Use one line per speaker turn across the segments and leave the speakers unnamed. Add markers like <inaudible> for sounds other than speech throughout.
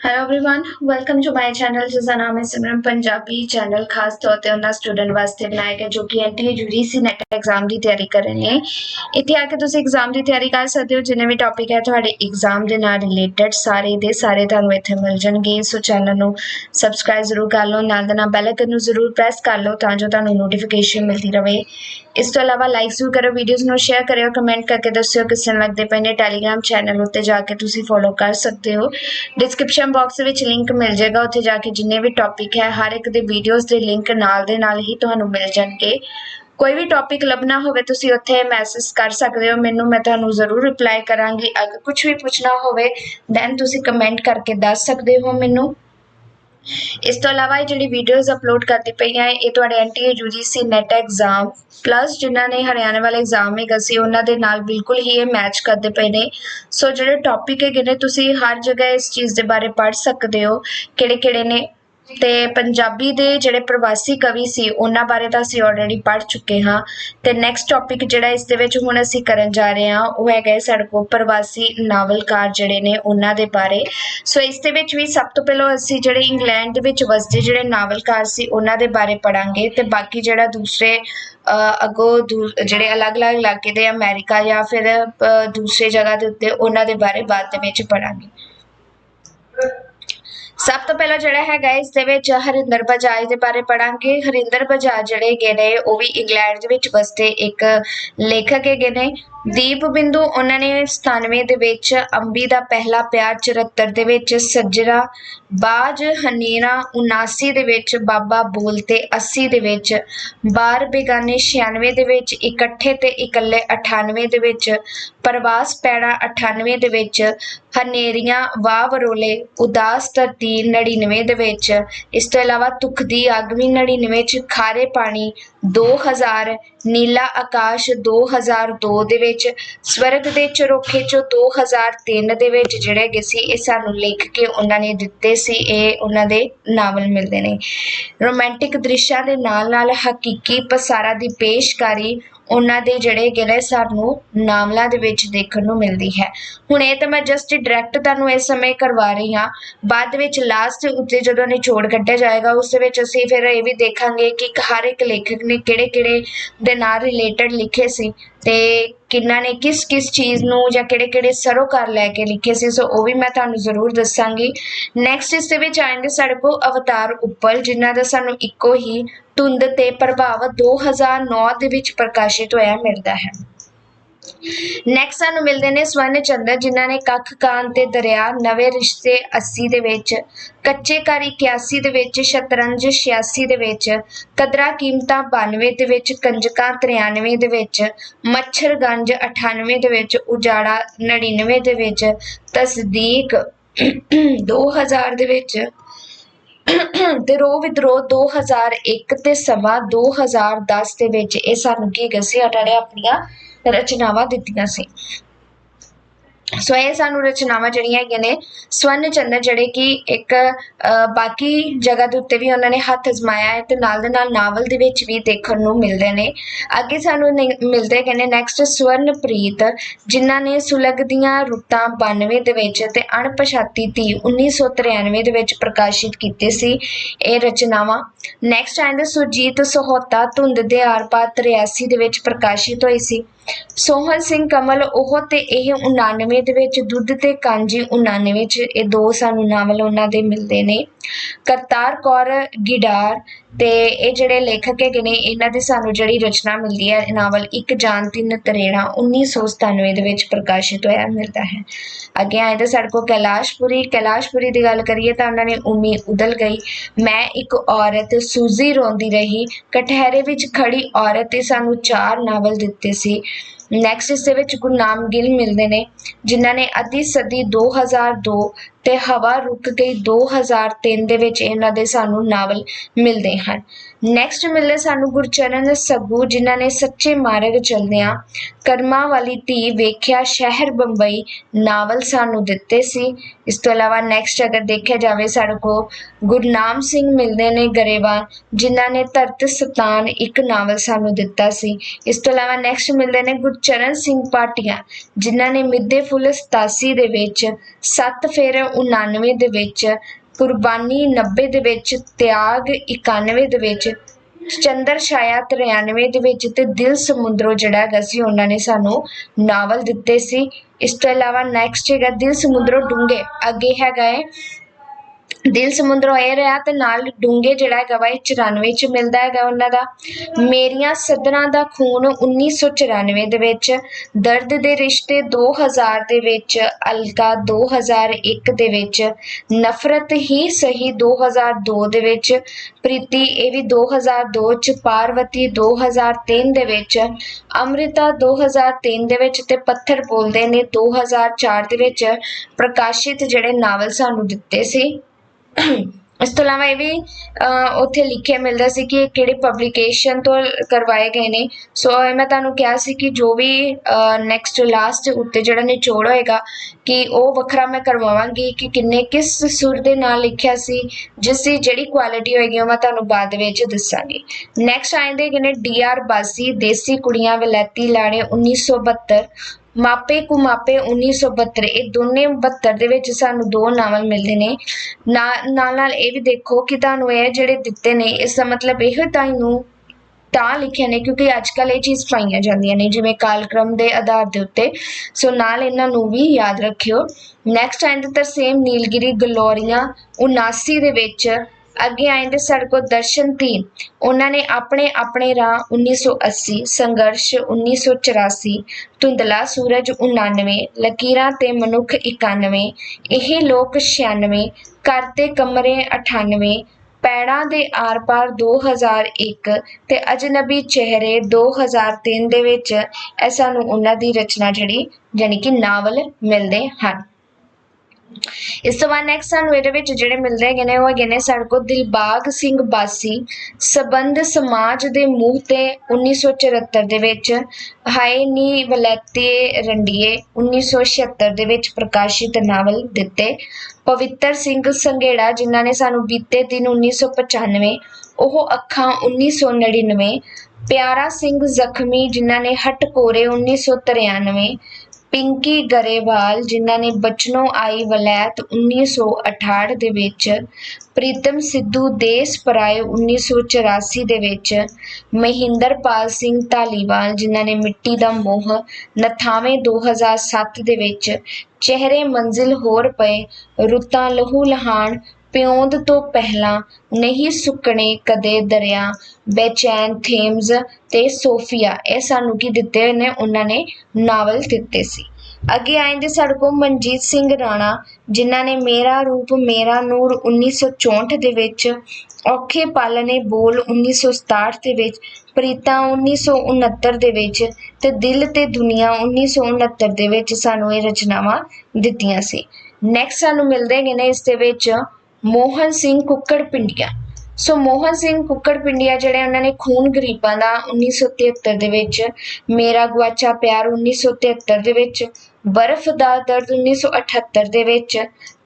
hello everyone welcome to my channel ਜਿਸ ਦਾ ਨਾਮ ਹੈ ਸਿਮਰਨ ਪੰਜਾਬੀ ਚੈਨਲ ਖਾਸ ਤੌਰ ਤੇ ਉਹਨਾਂ ਸਟੂਡੈਂਟ ਵਾਸਤੇ ਬਣਾਇਆ ਗਿਆ ਜੋ ਕਿ ਐਨਟੀਏ ਯੂਜੀਸੀ ਨੈਟ ਐਗਜ਼ਾਮ ਦੀ ਤਿਆਰੀ ਕਰ ਰਹੇ ਨੇ ਇੱਥੇ ਆ ਕੇ ਤੁਸੀਂ ਐਗਜ਼ਾਮ ਦੀ ਤਿਆਰੀ ਕਰ ਸਕਦੇ ਹੋ ਜਿੰਨੇ ਵੀ ਟੌਪਿਕ ਹੈ ਤੁਹਾਡੇ ਐਗਜ਼ਾਮ ਦੇ ਨਾਲ ਰਿਲੇਟਡ ਸਾਰੇ ਦੇ ਸਾਰੇ ਤੁਹਾਨੂੰ ਇੱਥੇ ਮਿਲ ਜਾਣਗੇ ਸੋ ਚੈਨਲ ਨੂੰ ਸਬਸਕ੍ਰਾਈਬ ਜ਼ਰੂਰ ਕਰ ਲਓ ਨਾਲ ਦੇ ਨਾਲ ਬੈਲ ਆਈਕਨ ਨੂੰ ਜ਼ਰੂਰ ਪ੍ਰੈਸ ਕਰ ਲਓ ਤਾਂ ਜੋ ਤੁਹਾਨੂੰ ਨੋਟੀਫਿਕੇਸ਼ਨ ਮਿਲਦੀ ਰਹੇ ਇਸ ਤੋਂ ਇਲਾਵਾ ਲਾਈਕਸ ਵੀ ਕਰੋ ਵੀਡੀਓਜ਼ ਨੂੰ ਸ਼ੇਅਰ ਕਰਿਓ ਕਮੈਂਟ ਕਰਕੇ ਦੱਸਿਓ ਕਿਸ ਨੂੰ ਲੱਗਦੇ ਪਏ ਨੇ ਟੈਲੀਗ੍ਰਾਮ ਚੈਨਲ ਉੱਤੇ ਜਾ ਕੇ ਤੁਸੀਂ ਫੋਲੋ ਕਰ ਸਕਦੇ ਹੋ ਡਿਸਕ੍ਰਿਪਸ਼ਨ ਬਾਕਸ ਵਿੱਚ ਲਿੰਕ ਮਿਲ ਜਾਏਗਾ, ਉੱਥੇ ਜਾ ਕੇ ਜਿੰਨੇ ਵੀ ਟੌਪਿਕ ਹੈ, ਹਰ ਇੱਕ ਦੇ ਵੀਡੀਓਜ਼ ਦੇ ਲਿੰਕ ਨਾਲ ਦੇ ਨਾਲ ਹੀ ਤੁਹਾਨੂੰ ਮਿਲ ਜਾਣਗੇ। ਕੋਈ ਵੀ ਟੌਪਿਕ ਲੱਭਣਾ ਹੋਵੇ, ਤੁਸੀਂ ਉੱਥੇ ਮੈਸੇਜ ਕਰ ਸਕਦੇ ਹੋ। ਮੈਨੂੰ ਮੈਂ ਤੁਹਾਨੂੰ ਜ਼ਰੂਰ ਰਿਪਲਾਈ ਕਰਾਂਗੀ। ਅਗਰ ਕੁਝ ਵੀ ਪੁੱਛਣਾ ਹੋਵੇ ਦੈਨ ਤੁਸੀਂ ਕਮੈਂਟ ਕਰਕੇ ਦੱਸ ਸਕਦੇ ਹੋ ਮੈਨੂੰ। ਇਸ ਤੋਂ ਇਲਾਵਾ ਇਹ ਜਿਹੜੀ ਵੀਡੀਓਜ਼ ਅਪਲੋਡ ਕਰਦੀ ਪਈਆਂ ਇਹ ਤੁਹਾਡੇ NTA UGC NET exam plus ਜਿਨ੍ਹਾਂ ਨੇ ਹਰਿਆਣਾ ਵਾਲਾ ਐਗਜ਼ਾਮ ਹੈਗਾ ਸੀ ਉਹਨਾਂ ਦੇ ਨਾਲ ਬਿਲਕੁਲ ਹੀ ਇਹ ਮੈਚ ਕਰਦੇ ਪਏ ਨੇ। ਸੋ ਜਿਹੜੇ ਟੌਪਿਕ ਹੈਗੇ ਨੇ, ਤੁਸੀਂ ਹਰ ਜਗ੍ਹਾ ਇਸ ਚੀਜ਼ ਦੇ ਬਾਰੇ ਪੜ੍ਹ ਸਕਦੇ ਹੋ ਕਿਹੜੇ ਕਿਹੜੇ ਨੇ? ਤੇ ਪੰਜਾਬੀ ਦੇ ਜਿਹੜੇ ਪ੍ਰਵਾਸੀ ਕਵੀ ਸੀ ਉਹਨਾਂ ਬਾਰੇ ਤਾਂ ਅਸੀਂ ਆਲਰੇਡੀ ਪੜ੍ਹ ਚੁੱਕੇ ਹਾਂ। ਤੇ ਨੈਕਸਟ ਟੌਪਿਕ ਜਿਹੜਾ ਇਸ ਦੇ ਵਿੱਚ ਹੁਣ ਅਸੀਂ ਕਰਨ ਜਾ ਰਹੇ ਹਾਂ ਉਹ ਹੈਗਾ ਸਾਡੇ ਕੋਲ ਪ੍ਰਵਾਸੀ ਨਾਵਲਕਾਰ ਜਿਹੜੇ ਨੇ ਉਹਨਾਂ ਦੇ ਬਾਰੇ। ਸੋ ਇਸ ਦੇ ਵਿੱਚ ਵੀ ਸਭ ਤੋਂ ਪਹਿਲਾਂ ਅਸੀਂ ਜਿਹੜੇ ਇੰਗਲੈਂਡ ਦੇ ਵਿੱਚ ਵਸਦੇ ਜਿਹੜੇ ਨਾਵਲਕਾਰ ਸੀ ਉਹਨਾਂ ਦੇ ਬਾਰੇ ਪੜਾਂਗੇ ਤੇ ਬਾਕੀ ਜਿਹੜਾ ਦੂਸਰੇ ਅਹ, ਅੱਗੋਂ ਦੂ- ਜਿਹੜੇ ਅਲੱਗ-ਅਲੱਗ ਇਲਾਕੇ ਦੇ ਅਮਰੀਕਾ ਜਾਂ ਫਿਰ ਦੂਸਰੇ ਜਗ੍ਹਾ ਦੇ ਉੱਤੇ ਉਹਨਾਂ ਦੇ ਬਾਰੇ ਬਾਅਦ ਦੇ ਵਿੱਚ ਪੜਾਂਗੇ ਸਭ ਤੋਂ ਪਹਿਲਾਂ ਜਿਹੜਾ ਹੈਗਾ ਇਸ ਦੇ ਵਿੱਚ ਹਰਿੰਦਰ ਬਜਾਜ ਦੇ ਬਾਰੇ ਪੜਾਂਗੇ ਹਰਿੰਦਰ ਬਜਾਜ ਜਿਹੜੇ ਹੈਗੇ ਨੇ, ਉਹ ਵੀ ਇੰਗਲੈਂਡ ਦੇ ਵਿੱਚ ਵਸਦੇ ਇੱਕ ਲੇਖਕ ਹੈਗੇ ਨੇ। ਦੀਪ ਬਿੰਦੂ, ਉਹਨਾਂ ਨੇ 97 ਦੇ ਵਿੱਚ ਅੰਬੀ ਦਾ ਪਹਿਲਾ ਪਿਆਰ 74 ਦੇ ਵਿੱਚ ਸੱਜਰਾ ਬਾਜ ਹਨੇਰਾ 79 ਦੇ ਵਿੱਚ ਬਾਬਾ ਬੋਲਤੇ 80 ਦੇ ਵਿੱਚ, ਬਾਰ ਬੇਗਾਨੇ 96 ਦੇ ਵਿੱਚ, ਇਕੱਠੇ ਤੇ ਇਕੱਲੇ 98 ਦੇ ਵਿੱਚ, ਪ੍ਰਵਾਸ ਪੈਣਾ 98 ਦੇ ਵਿੱਚ, ਹਨੇਰੀਆਂ ਵਾਹ ਵਰੋਲੇ, ਉਦਾਸ ਧਰਤੀ 99 ਦੇ ਵਿੱਚ, ਇਸ ਤੋਂ ਇਲਾਵਾ ਤੁਖ ਦੀ ਅੱਗ ਵੀ 99 ਚ ਖਾਰੇ ਪਾਣੀ ਦੋ ਹਜ਼ਾਰ, ਨੀਲਾ ਆਕਾਸ਼ 2002 ਦੇ ਵਿੱਚ, ਸਵਰਗ ਦੇ ਝਰੋਖੇ ਚੋਂ 2003 ਦੇ ਵਿੱਚ ਜਿਹੜੇ ਹੈਗੇ ਸੀ, ਇਹ ਸਾਨੂੰ ਲਿਖ ਕੇ ਉਹਨਾਂ ਨੇ ਦਿੱਤੇ ਸੀ, ਇਹ ਉਹਨਾਂ ਦੇ ਨਾਵਲ ਮਿਲਦੇ ਨੇ। ਰੋਮਾਂਟਿਕ ਦ੍ਰਿਸ਼ਾਂ ਦੇ ਨਾਲ ਨਾਲ ਹਕੀਕੀ ਪਸਾਰਾ ਦੀ ਪੇਸ਼ਕਾਰੀ ਉਹਨਾਂ ਦੇ ਜਿਹੜੇ ਹੈਗੇ ਸਾਨੂੰ ਨਾਵਲਾਂ ਦੇ ਵਿੱਚ ਦੇਖਣ ਨੂੰ ਮਿਲਦੀ ਹੈ। ਹੁਣ ਇਹ ਤਾਂ ਮੈਂ ਜਸਟ ਡਾਇਰੈਕਟ ਤੁਹਾਨੂੰ ਇਸ ਸਮੇਂ ਕਰਵਾ ਰਹੀ ਹਾਂ। ਬਾਅਦ ਵਿੱਚ ਲਾਸਟ ਉੱਤੇ ਜਦੋਂ ਨਿਚੋੜ ਕੱਢਿਆ ਜਾਏਗਾ, ਉਸ ਵਿੱਚ ਅਸੀਂ ਫਿਰ ਇਹ ਵੀ ਦੇਖਾਂਗੇ ਕਿ ਹਰ ਇੱਕ ਲੇਖਕ ਨੇ ਕਿਹੜੇ ਕਿਹੜੇ ਦੇ ਨਾਲ ਰਿਲੇਟਡ ਲਿਖੇ ਸੀ ਤੇ ਕਿੰਨਾ ਨੇ ਕਿਸ ਕਿਸ ਚੀਜ਼ ਨੂੰ ਜਾਂ ਕਿਹੜੇ ਕਿਹੜੇ ਸਰੋਕਾਰ ਲੈ ਕੇ ਲਿਖੇ ਸੀ, ਸੋ ਉਹ ਵੀ ਮੈਂ ਤੁਹਾਨੂੰ ਜ਼ਰੂਰ ਦੱਸਾਂਗੀ। ਨੈਕਸਟ ਇਸ ਦੇ ਵਿੱਚ ਆਏਂਗੇ ਸਾਡੇ ਕੋਲ ਅਵਤਾਰ ਉੱਪਲ, ਜਿਨ੍ਹਾਂ ਦਾ ਸਾਨੂੰ ਇੱਕੋ ਹੀ ਧੁੰਦ ਤੇ ਪ੍ਰਭਾਵ 2009 ਦੇ ਵਿੱਚ ਪ੍ਰਕਾਸ਼ਿਤ ਹੋਇਆ ਮਿਲਦਾ ਹੈ। ਨੈਕਸਟ ਸਾਨੂੰ ਮਿਲਦੇ ਨੇ ਸਵਰਨ ਚੰਦਰ, ਜਿਨ੍ਹਾਂ ਨੇ ਕੱਖ ਕਾਨ ਤੇ ਦਰਿਆ, ਨਵੇਂ ਰਿਸ਼ਤੇ 80 ਦੇ ਵਿੱਚ, ਕੱਚੇ ਘਰ 81 ਦੇ ਵਿੱਚ, ਸ਼ਤਰੰਜ 86 ਦੇ ਵਿੱਚ, ਕਦਰਾਂ ਕੀਮਤਾਂ 92 ਦੇ ਵਿੱਚ, ਕੰਜਕਾਂ 93 ਦੇ ਵਿੱਚ, ਮੱਛਰਗੰਜ 98 ਦੇ ਵਿੱਚ, ਉਜਾੜਾ 99 ਦੇ ਵਿੱਚ, ਤਸਦੀਕ 2000 ਦੇ ਵਿੱਚ, ਤੇ ਰੋ ਵਿਦਰੋਹ 2001 ਤੇ ਸਮਾਂ 2010 ਦੇ ਵਿੱਚ। ਇਹ ਸਾਨੂੰ ਕੀ ਗਸੇ ਉਹਨਾਂ ਨੇ ਆਪਣੀਆਂ ਰਚਨਾਵਾਂ ਦਿੱਤੀਆਂ ਸੀ। ਸੋ ਇਹ ਸਾਨੂੰ ਰਚਨਾਵਾਂ ਜਿਹੜੀਆਂ ਹੈਗੀਆਂ ਨੇ, ਸਵਰਨ ਚੰਦਰ ਜਿਹੜੇ ਕਿ ਇੱਕ ਬਾਕੀ ਜਗ੍ਹਾ ਦੇ ਉੱਤੇ ਵੀ ਉਹਨਾਂ ਨੇ ਹੱਥ ਅਜ਼ਮਾਇਆ ਹੈ ਤੇ ਨਾਲ ਦੇ ਨਾਲ ਨਾਵਲ ਦੇ ਵਿੱਚ ਵੀ ਦੇਖਣ ਨੂੰ ਮਿਲਦੇ ਨੇ। ਅੱਗੇ ਸਾਨੂੰ ਮਿਲਦੇ ਕਹਿੰਦੇ ਨੈਕਸਟ ਸਵਰਨਪ੍ਰੀਤ, ਜਿਨ੍ਹਾਂ ਨੇ ਸੁਲਗਦੀਆਂ ਰੁੱਤਾਂ 92 ਦੇ ਵਿੱਚ ਤੇ ਅਣਪਛਾਤੀ ਧੀ 1993 ਦੇ ਵਿੱਚ ਪ੍ਰਕਾਸ਼ਿਤ ਕੀਤੀ ਸੀ ਇਹ ਰਚਨਾਵਾਂ। ਨੈਕਸਟ ਆਉਂਦੇ ਸੁਰਜੀਤ ਸਹੋਤਾ ਧੁੰਦ ਦੇ ਆਰ-ਪਾਰ 83 ਦੇ ਵਿੱਚ ਪ੍ਰਕਾਸ਼ਿਤ ਹੋਈ ਸੀ। ਸੋਹਨ ਸਿੰਘ ਕਮਲ, ਉਹ ਤੇ ਇਹ 99 ਦੇ ਵਿੱਚ, ਦੁੱਧ ਤੇ ਕਾਂਜੀ 99 ਚ, ਇਹ ਦੋ ਸਾਨੂੰ ਨਾਵਲ ਉਹਨਾਂ ਦੇ ਮਿਲਦੇ ਨੇ। ਕਰਤਾਰ ਕੌਰ ਗਿਡਾਰ ਤੇ ਇਹ ਜਿਹੜੇ ਲੇਖਕ ਹੈਗੇ ਨੇ, ਇਹਨਾਂ ਦੀ ਸਾਨੂੰ ਜਿਹੜੀ ਰਚਨਾ ਮਿਲਦੀ ਹੈ ਨਾਵਲ ਇੱਕ ਜਾਨ ਤਿੰਨ ਤਰੇੜਾ 1997 ਦੇ ਵਿੱਚ ਪ੍ਰਕਾਸ਼ਿਤ ਹੋਇਆ, ਮਿਲਦਾ ਹੈ। ਅੱਗੇ ਆਏ ਤਾਂ ਸਾਡੇ ਕੋਲ ਕੈਲਾਸ਼ਪੁਰੀ ਕੈਲਾਸ਼ਪੁਰੀ ਦੀ ਗੱਲ ਕਰੀਏ ਤਾਂ ਉਹਨਾਂ ਨੇ ਉਮੀ ਉਦਲ ਗਈ। ਮੈਂ ਇੱਕ ਔਰਤ ਸੂਜ਼ੀ ਰੋਂਦੀ ਰਹੀ ਕਟਹਿਰੇ ਵਿੱਚ ਖੜੀ ਔਰਤ ਤੇ ਸਾਨੂੰ ਚਾਰ ਨਾਵਲ ਦਿੱਤੇ ਸੀ। ਨੈਕਸਟ ਇਸ ਦੇ ਵਿੱਚ ਗੁਰਨਾਮ ਗਿੱਲ ਮਿਲਦੇ ਨੇ, ਜਿਨ੍ਹਾਂ ਨੇ ਅੱਧੀ ਸਦੀ 2002 ਤੇ ਹਵਾ ਰੁਕ ਗਈ 2003 ਦੇ ਵਿੱਚ ਇਹਨਾਂ ਦੇ ਸਾਨੂੰ ਨਾਵਲ ਮਿਲਦੇ ਹਨ। ਨੈਕਸਟ ਮਿਲਦੇ ਸਾਨੂੰ ਗੁਰਚਰਨ ਸੱਗੂ ਜਿਨ੍ਹਾਂ ਨੇ ਸੱਚੇ ਮਾਰਗ ਚਲਦਿਆਂ ਕਰਮਾਂ ਵਾਲੀ ਧੀ ਵੇਖਿਆ ਸ਼ਹਿਰ ਬੰਬਈ ਨਾਵਲ ਸਾਨੂੰ ਦਿੱਤੇ ਸੀ। ਇਸ ਤੋਂ ਇਲਾਵਾ ਨੈਕਸਟ ਅਗਰ ਦੇਖਿਆ ਜਾਵੇ ਸਾਡੇ ਕੋਲ ਗੁਰਨਾਮ ਸਿੰਘ ਮਿਲਦੇ ਨੇ ਗਰੇਵਾਲ, ਜਿਨ੍ਹਾਂ ਨੇ ਧਰਤ ਸਤਾਨ ਇੱਕ ਨਾਵਲ ਸਾਨੂੰ ਦਿੱਤਾ ਸੀ। ਇਸ ਤੋਂ ਇਲਾਵਾ ਨੈਕਸਟ ਮਿਲਦੇ ਨੇ ਗੁਰਚਰਨ ਸਿੰਘ ਪਾਟੀਆ, ਜਿਨ੍ਹਾਂ ਨੇ ਮਿੱਦੇ ਫੁੱਲ 87 ਦੇ ਵਿੱਚ, ਸੱਤ ਫੇਰ 99 ਦੇ ਵਿੱਚ ਕੁਰਬਾਨੀ 90 ਦੇ ਵਿੱਚ, ਤਿਆਗ 91 ਦੇ ਵਿੱਚ, ਚੰਦਰ ਛਾਇਆ 93 ਦੇ ਵਿੱਚ ਤੇ ਦਿਲ ਸਮੁੰਦਰੋਂ ਜਿਹੜਾ ਹੈਗਾ ਸੀ। ਉਹਨਾਂ ਨੇ ਸਾਨੂੰ ਨਾਵਲ ਦਿੱਤੇ ਸੀ। ਇਸ ਤੋਂ ਇਲਾਵਾ ਨੈਕਸਟ ਹੈਗਾ ਦਿਲ ਸਮੁੰਦਰੋਂ ਡੂੰਘੇ। ਅੱਗੇ ਹੈਗਾ ਹੈ ਦਿਲ ਸਮੁੰਦਰੋਂ ਇਹ ਰਿਹਾ ਤੇ ਨਾਲ ਡੂੰਘੇ ਜਿਹੜਾ ਹੈਗਾ ਵਾ, ਇਹ 94 ਚ ਮਿਲਦਾ ਹੈਗਾ ਉਹਨਾਂ ਦਾ। ਮੇਰੀਆਂ ਸਦਰਾਂ ਦਾ ਖੂਨ 1994 ਦੇ ਵਿੱਚ, ਦਰਦ ਦੇ ਰਿਸ਼ਤੇ 2000 ਦੇ ਵਿੱਚ ਅਲਕਾ 2001 ਦੇ ਵਿੱਚ, ਨਫ਼ਰਤ ਹੀ ਸਹੀ 2002 ਦੇ ਵਿੱਚ, ਪ੍ਰੀਤੀ ਇਹ ਵੀ 2002 ਚ, ਪਾਰਵਤੀ 2003 ਦੇ ਵਿੱਚ, ਅੰਮ੍ਰਿਤਾ 2003 ਦੇ ਵਿੱਚ ਤੇ ਪੱਥਰ ਬੋਲਦੇ ਨੇ 2004 ਦੇ ਵਿੱਚ, ਪ੍ਰਕਾਸ਼ਿਤ ਜਿਹੜੇ ਨਾਵਲ ਸਾਨੂੰ ਦਿੱਤੇ ਸੀ। <clears throat> ਇਸ ਤੋਂ ਇਲਾਵਾ ਇਹ ਵੀ ਉੱਥੇ ਲਿਖਿਆ ਮਿਲਦਾ ਸੀ ਕਿ ਇਹ ਕਿਹੜੇ ਪਬਲੀਕੇਸ਼ਨ ਤੋਂ ਕਰਵਾਏ ਗਏ ਨੇ। ਸੋ ਮੈਂ ਤੁਹਾਨੂੰ ਕਿਹਾ ਸੀ ਕਿ ਜੋ ਵੀ ਨੈਕਸਟ ਲਾਸਟ ਉੱਤੇ ਜਿਹੜਾ ਨਿਚੋੜ ਹੋਏਗਾ ਕਿ ਉਹ ਵੱਖਰਾ ਮੈਂ ਕਰਵਾਵਾਂਗੀ ਕਿ ਕਿੰਨੇ ਕਿਸ ਸੁਰ ਦੇ ਨਾਲ ਲਿਖਿਆ ਸੀ, ਜਿਸ ਦੀ ਜਿਹੜੀ ਕੁਆਲਿਟੀ ਹੋਏਗੀ ਉਹ ਮੈਂ ਤੁਹਾਨੂੰ ਬਾਅਦ ਵਿੱਚ ਦੱਸਾਂਗੀ। ਨੈਕਸਟ ਆਏ ਹੈਗੇ ਨੇ ਡੀ ਆਰ ਬਾਸੀ ਦੇਸੀ ਕੁੜੀਆਂ ਵਲੈਤੀ ਲਾੜੇ 1972 ਮਾਪੇ ਕੁ 1972 ਇਹ ਦੋਨੇ 72 ਦੇ ਵਿੱਚ ਸਾਨੂੰ ਦੋ ਨਾਵਲ ਮਿਲਦੇ ਨੇ। ਨਾਲ ਨਾਲ ਇਹ ਵੀ ਦੇਖੋ ਕਿ ਤੁਹਾਨੂੰ ਇਹ ਜਿਹੜੇ ਦਿੱਤੇ ਨੇ, ਇਸ ਦਾ ਮਤਲਬ ਇਹ ਤੁਹਾਨੂੰ ਤਾਂ ਲਿਖਿਆ ਨੇ ਕਿਉਂਕਿ ਅੱਜ ਕੱਲ ਇਹ ਚੀਜ਼ ਪਾਈਆਂ ਜਾਂਦੀਆਂ ਨੇ, ਜਿਵੇਂ ਕਾਲਕ੍ਰਮ ਦੇ ਆਧਾਰ ਦੇ ਉੱਤੇ। ਸੋ ਨਾਲ ਇਹਨਾਂ ਨੂੰ ਵੀ ਯਾਦ ਰੱਖਿਓ। ਨੈਕਸਟ ਆਇੰਦੇ ਤਰਸੇਮ ਨੀਲਗਿਰੀ, ਗਲੋਰੀਆਂ 79 ਦੇ ਵਿੱਚ ਅੱਗੇ ਆਇੰਦੇ ਸਾਡੇ ਕੋਲ ਦਰਸ਼ਨ ਤੀ ਉਹਨਾਂ ਨੇ ਆਪਣੇ ਆਪਣੇ ਰਾਹ 1980 ਸੰਘਰਸ਼ 1984 ਧੁੰਦਲਾ ਸੂਰਜ 99 ਲਕੀਰਾਂ ਤੇ ਮਨੁੱਖ 91 ਇਹ ਲੋਕ 96 ਘਰ ਤੇ ਕਮਰੇ 98 ਪੈੜਾਂ ਦੇ ਆਰ-ਪਾਰ 2001 ਤੇ ਅਜਨਬੀ ਚਿਹਰੇ 2003 ਦੇ ਵਿੱਚ ਇਹ ਸਾਨੂੰ ਉਹਨਾਂ ਦੀ ਰਚਨਾ ਜਿਹੜੀ ਯਾਨੀ ਕਿ ਨਾਵਲ ਮਿਲਦੇ ਹਨ। ਇਸ ਤੋਂ ਬਾਅਦ ਨੈਕਸਟ ਸਾਨੂੰ ਇਹਦੇ ਵਿੱਚ ਜਿਹੜੇ ਮਿਲਦੇ ਹੈਗੇ ਨੇ, ਉਹ ਹੈਗੇ ਨੇ ਸਾਡੇ ਕੋਲ ਦਿਲਬਾਗ ਸਿੰਘ ਬਾਸੀ, ਸਬੰਧ ਸਮਾਜ ਦੇ ਮੂੰਹ ਤੇ 1974 ਦੇ ਵਿੱਚ, ਹਾਏ ਨੀ ਵਲੈਤੇ ਰੰਡੀਏ 1976 ਦੇ ਵਿੱਚ ਪ੍ਰਕਾਸ਼ਿਤ ਨਾਵਲ ਦਿੱਤੇ। ਪਵਿੱਤਰ ਸਿੰਘ ਸੰਘੇੜਾ, ਜਿਨ੍ਹਾਂ ਨੇ ਸਾਨੂੰ ਬੀਤੇ ਦਿਨ 1995 ਉਹ ਅੱਖਾਂ 1999 ਪਿਆਰਾ ਸਿੰਘ ਜ਼ਖਮੀ, ਜਿਨ੍ਹਾਂ ਨੇ ਹਟਕੋਰੇ 1993 ਪਿੰਕੀ ਗਰੇਵਾਲ, ਜਿਨ੍ਹਾਂ ਨੇ ਬਚਨੋਂ ਆਈ ਵਲੈਤ 1968 ਦੇ ਵਿੱਚ, ਪ੍ਰੀਤਮ ਸਿੱਧੂ ਦੇਸ ਪਰਾਏ 1984 ਦੇ ਵਿੱਚ, ਮਹਿੰਦਰਪਾਲ ਸਿੰਘ ਧਾਲੀਵਾਲ, ਜਿਨ੍ਹਾਂ ਨੇ ਮਿੱਟੀ ਦਾ ਮੋਹ ਨਥਾਵੇਂ 2007 ਦੇ ਵਿੱਚ, ਚਿਹਰੇ ਮੰਜ਼ਿਲ ਹੋਰ ਪਏ, ਰੁੱਤਾਂ ਲਹੂ ਲਹਾਨ ਪਿਉਂਦ ਤੋਂ ਪਹਿਲਾਂ ਨਹੀਂ ਸੁੱਕਣੇ ਕਦੇ ਦਰਿਆ, ਬੇਚੈਨ ਥੇਮਜ਼ ਤੇ ਸੋਫੀਆ। ਇਹ ਸਾਨੂੰ ਕੀ ਦਿੱਤੇ ਨੇ? ਉਹਨਾਂ ਨੇ ਨਾਵਲ ਦਿੱਤੇ ਸੀ। ਅੱਗੇ ਆਏਂਦੇ ਸਾਡੇ ਕੋਲ ਮਨਜੀਤ ਸਿੰਘ ਰਾਣਾ, ਜਿਨ੍ਹਾਂ ਨੇ ਮੇਰਾ ਰੂਪ, ਮੇਰਾ ਨੂਰ 1964 ਦੇ ਵਿੱਚ ਔਖੇ ਪਾਲਣੇ ਬੋਲ 1967 ਦੇ ਵਿੱਚ, ਪ੍ਰੀਤਾ 1969 ਦੇ ਵਿੱਚ ਤੇ ਦਿਲ ਤੇ ਦੁਨੀਆ 1969 ਦੇ ਵਿੱਚ ਸਾਨੂੰ ਇਹ ਰਚਨਾਵਾਂ ਦਿੱਤੀਆਂ ਸੀ। ਨੈਕਸਟ ਸਾਨੂੰ ਮਿਲਦੇ ਹੈਗੇ ਨੇ ਇਸ ਦੇ ਵਿੱਚ ਮੋਹਨ ਸਿੰਘ ਕੁੱਕੜ ਪਿੰਡੀਆ। ਸੋ ਮੋਹਨ ਸਿੰਘ ਕੁੱਕੜ ਪਿੰਡੀਆ ਜਿਹੜੇ ਉਹਨਾਂ ਨੇ ਖੂਨ ਗਰੀਬਾਂ ਦਾ 1973 ਦੇ ਵਿੱਚ, ਮੇਰਾ ਗਵਾਚਾ ਪਿਆਰ 1973 ਦੇ ਵਿੱਚ, ਬਰਫ਼ ਦਾ ਦਰਦ 1978 ਦੇ ਵਿੱਚ,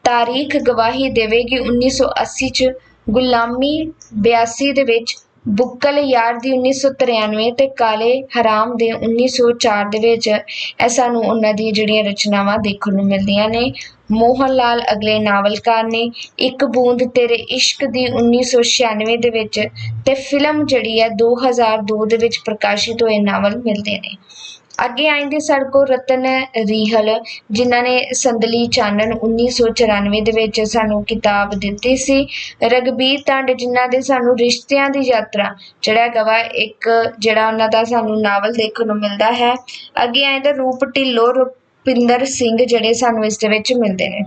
ਤਾਰੀਖ ਗਵਾਹੀ ਦੇਵੇਗੀ 1980 ਚ, ਗੁਲਾਮੀ 82 ਦੇ ਵਿੱਚ ਬੁੱਕਲ ਯਾਰ ਦੀ 1993 ਤੇ ਕਾਲੇ ਹਰਾਮ ਦੇ 1904 ਦੇ ਵਿੱਚ ਇਹ ਸਾਨੂੰ ਉਹਨਾਂ ਦੀਆਂ ਜਿਹੜੀਆਂ ਰਚਨਾਵਾਂ ਦੇਖਣ ਨੂੰ ਮਿਲਦੀਆਂ ਨੇ। ਮੋਹਨ ਲਾਲ ਅਗਲੇ ਨਾਵਲਕਾਰ ਨੇ ਇੱਕ ਬੂੰਦ ਤੇਰੇ ਇਸ਼ਕ ਦੀ 1996 ਦੇ ਵਿੱਚ ਤੇ ਫਿਲਮ ਜਿਹੜੀ ਹੈ 2002 ਦੇ ਵਿੱਚ ਪ੍ਰਕਾਸ਼ਿਤ ਹੋਏ ਨਾਵਲ ਮਿਲਦੇ ਨੇ। ਅੱਗੇ ਆਏਂਦੇ ਸਾਡੇ ਕੋਲ ਰਤਨ ਰੀਹਲ, ਜਿਨ੍ਹਾਂ ਨੇ ਸੰਦਲੀ ਚਾਨਣ 1994 ਦੇ ਵਿੱਚ ਸਾਨੂੰ ਕਿਤਾਬ ਦਿੱਤੀ ਸੀ। ਰਗਬੀਰ ਟੰਡ ਜਿਨ੍ਹਾਂ ਦੇ ਸਾਨੂੰ ਰਿਸ਼ਤਿਆਂ ਦੀ ਯਾਤਰਾ, ਜਿਹੜਾ ਹੈਗਾ ਵਾ, ਇੱਕ ਜਿਹੜਾ ਉਹਨਾਂ ਦਾ ਸਾਨੂੰ ਨਾਵਲ ਦੇਖਣ ਨੂੰ ਮਿਲਦਾ ਹੈ। ਅੱਗੇ ਆਏਂਦੇ ਰੂਪ ਢਿੱਲੋਂ ਰੁਪਿੰਦਰ ਸਿੰਘ, ਜਿਹੜੇ ਸਾਨੂੰ ਇਸ ਦੇ ਵਿੱਚ ਮਿਲਦੇ ਨੇ।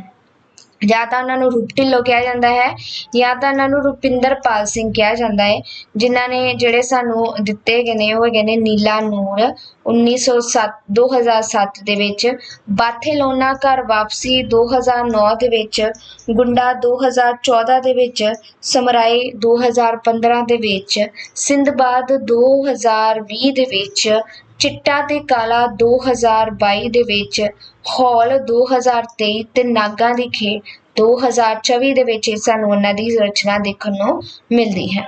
ਜਾਂ ਤਾਂ ਉਹਨਾਂ ਨੂੰ ਰੂਪ ਢਿੱਲੋਂ ਕਿਹਾ ਜਾਂਦਾ ਹੈ, ਜਾਂ ਤਾਂ ਉਹਨਾਂ ਨੂੰ ਰੁਪਿੰਦਰਪਾਲ ਸਿੰਘ ਕਿਹਾ ਜਾਂਦਾ ਹੈ, ਜਿਨ੍ਹਾਂ ਨੇ ਜਿਹੜੇ ਸਾਨੂੰ ਦਿੱਤੇ ਗਏ ਨੇ, ਉਹ ਹੈਗੇ ਨੇ ਨੀਲਾ ਨੂਰ 1907 2007 ਦੇ ਵਿੱਚ ਬਾਥੇਲੋਨਾ ਘਰ ਵਾਪਸੀ 2009 ਦੇ ਵਿੱਚ, ਗੁੰਡਾ 2014 ਦੇ ਵਿੱਚ ਸਮਰਾਈ 2015 ਦੇ ਵਿੱਚ, ਸਿੰਧਬਾਦ 2020 ਦੇ ਵਿੱਚ ਚਿੱਟਾ ਤੇ ਕਾਲਾ 2022 ਦੇ ਵਿੱਚ ਹੌਲ 2023 ਤੇ ਨਾਗਾਂ ਦੀ ਖੇਡ 2024 ਦੇ ਵਿੱਚ ਸਾਨੂੰ ਉਹਨਾਂ ਦੀ ਰਚਨਾ ਦੇਖਣ ਨੂੰ ਮਿਲਦੀ ਹੈ।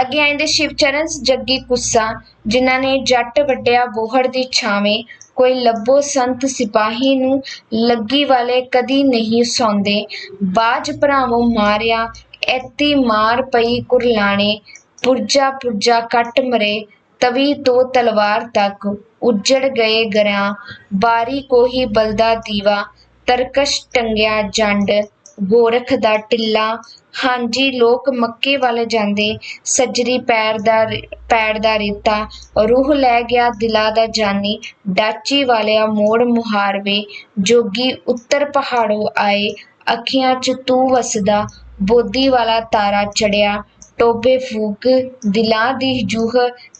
ਅੱਗੇ ਆਉਂਦੇ ਸ਼ਿਵਚਰਨ, ਜੱਗੀ ਕੁੱਸਾ, ਜਿਨ੍ਹਾਂ ਨੇ ਜੱਟ ਵੱਡਿਆ ਬੋਹੜ ਦੀ ਛਾਵੇਂ ਕੋਈ ਲੱਭੋ ਸੰਤ ਸਿਪਾਹੀ ਨੂੰ ਲੱਗੀ ਵਾਲੇ ਕਦੀ ਨਹੀਂ ਸੌਂਦੇ। ਬਾਜ ਭਰਾਵੋਂ ਮਾਰਿਆ, ਐਤੀ ਮਾਰ ਪਈ ਕੁਰਲਾਣੇ ਪੁਰਜਾ ਪੁਰਜਾ ਕੱਟ ਮਰੇ ਤਵੀ ਤੋਂ ਤਲਵਾਰ ਤੱਕ ਉੱਜੜ ਗਏ ਗਰਾਂ, ਬਾਰੀ ਕੋਹੀ ਬਲਦਾ ਦੀਵਾ, ਤਰਕਸ਼ ਟੰਗਿਆ ਜੰਡ, ਗੋਰਖ ਦਾ ਟਿੱਲਾ, ਹਾਂਜੀ ਲੋਕ ਮੱਕੇ ਵੱਲ ਜਾਂਦੇ, ਸੱਜਰੀ ਪੈਰ ਦਾ ਪੈਰ ਦਾ ਰੇਤਾ, ਰੂਹ ਲੈ ਗਿਆ ਦਿਲਾਂ ਦਾ ਜਾਨੀ, ਡਾਚੀ ਵਾਲਿਆ ਮੋੜ ਮੁਹਾਰਵੇ, ਜੋਗੀ ਉੱਤਰ ਪਹਾੜੋਂ ਆਏ, ਅੱਖੀਆਂ 'ਚ ਤੂੰ ਵਸਦਾ, ਬੋਦੀ ਵਾਲਾ ਤਾਰਾ ਚੜਿਆ ਟੋਬੇ ਫੂਕ, ਦਿਲਾਂ ਦੀ ਜੂਹ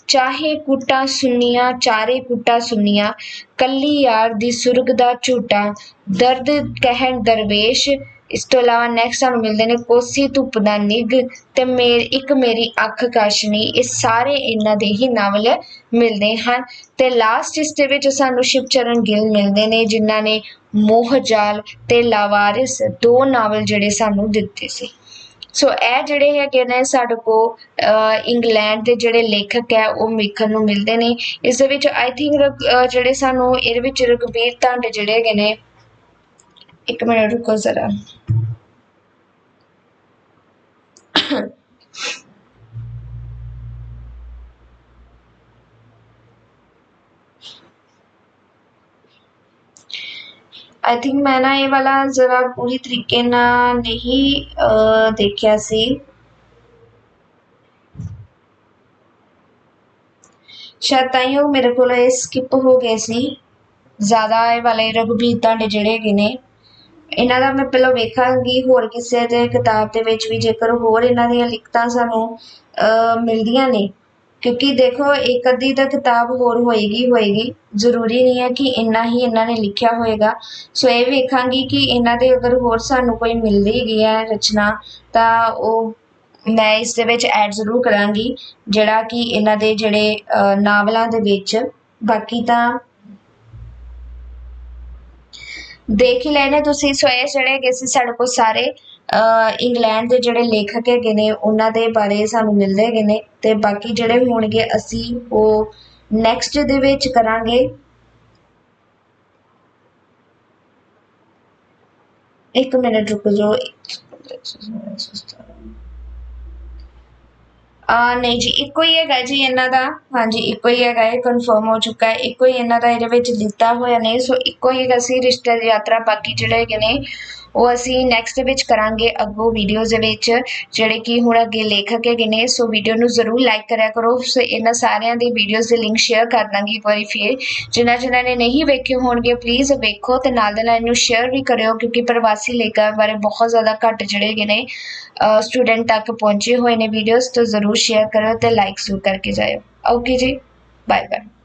ਚਾਹੇ ਕੁੱਟਾਂ ਸੁੰਨੀਆਂ, ਚਾਰੇ ਕੁੱਟਾਂ ਸੁੰਨੀਆਂ, ਕੱਲੀ ਯਾਰ ਦੀ ਸੁਰਗ ਦਾ ਝੂਟਾ, ਦਰਦ ਕਹਿਣ ਦਰਵੇਸ਼, ਇਸ ਤੋਂ ਇਲਾਵਾ ਨੈਕਸਟ ਸਾਨੂੰ ਮਿਲਦੇ ਨੇ ਕੋਸੀ ਧੁੱਪ ਦਾ ਨਿੱਘ ਤੇ ਮੇਰ, ਇੱਕ ਮੇਰੀ ਅੱਖ ਕਾਸ਼ਨੀ, ਇਹ ਸਾਰੇ ਇਹਨਾਂ ਦੇ ਹੀ ਨਾਵਲ ਮਿਲਦੇ ਹਨ ਤੇ ਲਾਸਟ ਇਸ ਦੇ ਵਿੱਚ ਸਾਨੂੰ ਸ਼ਿਵਚਰਨ ਗਿੱਲ ਮਿਲਦੇ ਨੇ, ਜਿਨ੍ਹਾਂ ਨੇ ਮੋਹਜਾਲ ਤੇ ਲਾਵਾਰਿਸ ਦੋ ਨਾਵਲ ਜਿਹੜੇ ਸਾਨੂੰ ਦਿੱਤੇ ਸੀ। ਸੋ ਇਹ ਜਿਹੜੇ ਹੈਗੇ ਨੇ ਸਾਡੇ ਕੋ ਇੰਗਲੈਂਡ ਦੇ ਜਿਹੜੇ ਲੇਖਕ ਹੈ, ਉਹ ਵੇਖਣ ਨੂੰ ਮਿਲਦੇ ਨੇ। ਇਸ ਦੇ ਵਿੱਚ ਆਈ ਥਿੰਕ ਜਿਹੜੇ ਸਾਨੂੰ ਇਹਦੇ ਵਿੱਚ ਰਘਬੀਰ ਧੰਡ ਜਿਹੜੇ ਹੈਗੇ ਨੇ, ਇੱਕ ਮਿੰਟ ਰੁਕੋ ਜ਼ਰਾ। ਆਈ ਥਿੰਕ ਮੈਂ ਨਾ ਇਹ ਵਾਲਾ ਜ਼ਰਾ ਪੂਰੀ ਤਰੀਕੇ ਨਾਲ ਨਹੀਂ ਅਹ, ਦੇਖਿਆ ਸੀ। ਸ਼ਾਇਦ ਤਾਈਓ ਮੇਰੇ ਕੋਲ ਇਹ ਸਕਿਪ ਹੋ ਗਏ ਸੀ। ਜ਼ਿਆਦਾ ਇਹ ਵਾਲੇ ਰਘੁਬੀਰ ਤੁਹਾਡੇ ਜਿਹੜੇ ਹੈਗੇ ਨੇ। ਇਹਨਾਂ ਦਾ ਮੈਂ ਪਹਿਲਾਂ ਵੇਖਾਂਗੀ ਹੋਰ ਕਿਸੇ ਦੇ ਕਿਤਾਬ ਦੇ ਵਿੱਚ ਵੀ ਜੇਕਰ ਹੋਰ ਇਹਨਾਂ ਦੀਆਂ ਲਿਖਤਾਂ ਸਾਨੂੰ ਅਹ, ਮਿਲਦੀਆਂ ਨੇ। ਕਿਉਂਕਿ ਦੇਖੋ ਇੱਕ ਅੱਧੀ ਤਾਂ ਕਿਤਾਬ ਹੋਰ ਹੋਏਗੀ ਹੋਏਗੀ। ਜ਼ਰੂਰੀ ਨਹੀਂ ਹੈ ਕਿ ਇੰਨਾ ਹੀ ਇਹਨਾਂ ਨੇ ਲਿਖਿਆ ਹੋਏਗਾ। ਸੋ ਇਹ ਵੇਖਾਂਗੀ ਕਿ ਇਹਨਾਂ ਦੇ ਅਗਰ ਹੋਰ ਸਾਨੂੰ ਕੋਈ ਮਿਲਦੀ ਹੈਗੀ ਹੈ ਰਚਨਾ ਤਾਂ ਉਹ ਮੈਂ ਇਸ ਦੇ ਵਿੱਚ ਐਡ ਜ਼ਰੂਰ ਕਰਾਂਗੀ ਜਿਹੜਾ ਕਿ ਇਹਨਾਂ ਦੇ ਜਿਹੜੇ ਅਹ, ਨਾਵਲਾਂ ਦੇ ਵਿੱਚ। ਬਾਕੀ ਤਾਂ ਦੇਖ ਹੀ ਲੈਣੇ ਤੁਸੀਂ ਸੋ ਇਹ ਜਿਹੜੇ ਹੈਗੇ ਸੀ ਸਾਡੇ ਕੋਲ ਸਾਰੇ। ਇੰਗਲੈਂਡ ਦੇ ਜਿਹੜੇ ਲੇਖਕ ਹੈਗੇ ਨੇ, ਉਹਨਾਂ ਦੇ ਬਾਰੇ ਸਾਨੂੰ ਮਿਲਦੇ ਹੈਗੇ ਨੇ ਤੇ ਬਾਕੀ ਜਿਹੜੇ ਹੋਣਗੇ, ਅਸੀਂ ਉਹ ਨੈਕਸਟ ਦੇ ਵਿੱਚ ਕਰਾਂਗੇ। ਇੱਕ ਮਿੰਟ ਰੁਕੋ ਜੋ ਆ, ਨਹੀਂ ਜੀ, ਇੱਕੋ ਹੀ ਹੈਗਾ ਜੀ ਇਹਨਾਂ ਦਾ। ਹਾਂਜੀ, ਇੱਕੋ ਹੀ ਹੈਗਾ, ਇਹ ਕਨਫਰਮ ਹੋ ਚੁੱਕਾ ਹੈ। ਇੱਕੋ ਹੀ ਇਹਨਾਂ ਦਾ ਇਹਦੇ ਵਿੱਚ ਦਿੱਤਾ ਹੋਇਆ ਨੇ। ਸੋ ਇੱਕੋ ਹੀ ਅਸੀਂ ਰਿਸ਼ਤੇ ਯਾਤਰਾ ਬਾਕੀ ਜਿਹੜੇ ਹੈਗੇ ਨੇ ਉਹ ਅਸੀਂ ਨੈਕਸਟ ਵਿੱਚ ਕਰਾਂਗੇ ਅੱਗੋਂ ਵੀਡੀਓਜ਼ ਦੇ ਵਿੱਚ, ਜਿਹੜੇ ਕਿ ਹੁਣ ਅੱਗੇ ਲੇਖਕ ਹੈਗੇ ਨੇ, ਸੋ ਵੀਡੀਓ ਨੂੰ ਜ਼ਰੂਰ ਲਾਈਕ ਕਰਿਆ ਕਰੋ। ਸੋ ਇਹਨਾਂ ਸਾਰਿਆਂ ਦੀ ਵੀਡੀਓਜ਼ ਦੇ ਲਿੰਕ ਸ਼ੇਅਰ ਕਰ ਦਾਂਗੀ ਇੱਕ ਵਾਰੀ ਫਿਰ। ਜਿਨ੍ਹਾਂ ਜਿਨ੍ਹਾਂ ਨੇ ਨਹੀਂ ਵੇਖੇ ਹੋਣਗੇ ਪਲੀਜ਼ ਵੇਖੋ ਤੇ ਨਾਲ ਦੇ ਨਾਲ ਇਹਨੂੰ ਸ਼ੇਅਰ ਵੀ ਕਰਿਓ, ਕਿਉਂਕਿ ਪ੍ਰਵਾਸੀ ਲੇਖਕਾਂ ਬਾਰੇ ਬਹੁਤ ਜ਼ਿਆਦਾ ਘੱਟ ਜਿਹੜੇ ਹੈਗੇ ਨੇ ਸਟੂਡੈਂਟ ਤੱਕ ਪਹੁੰਚੇ ਹੋਏ ਨੇ ਵੀਡੀਓਜ਼ ਤੋਂ ਜ਼ਰੂਰ ਸ਼ੇਅਰ ਕਰਿਓ ਤੇ ਲਾਈਕ ਜ਼ਰੂਰ ਕਰਕੇ ਜਾਇਓ। ਓਕੇ ਜੀ ਬਾਏ ਬਾਏ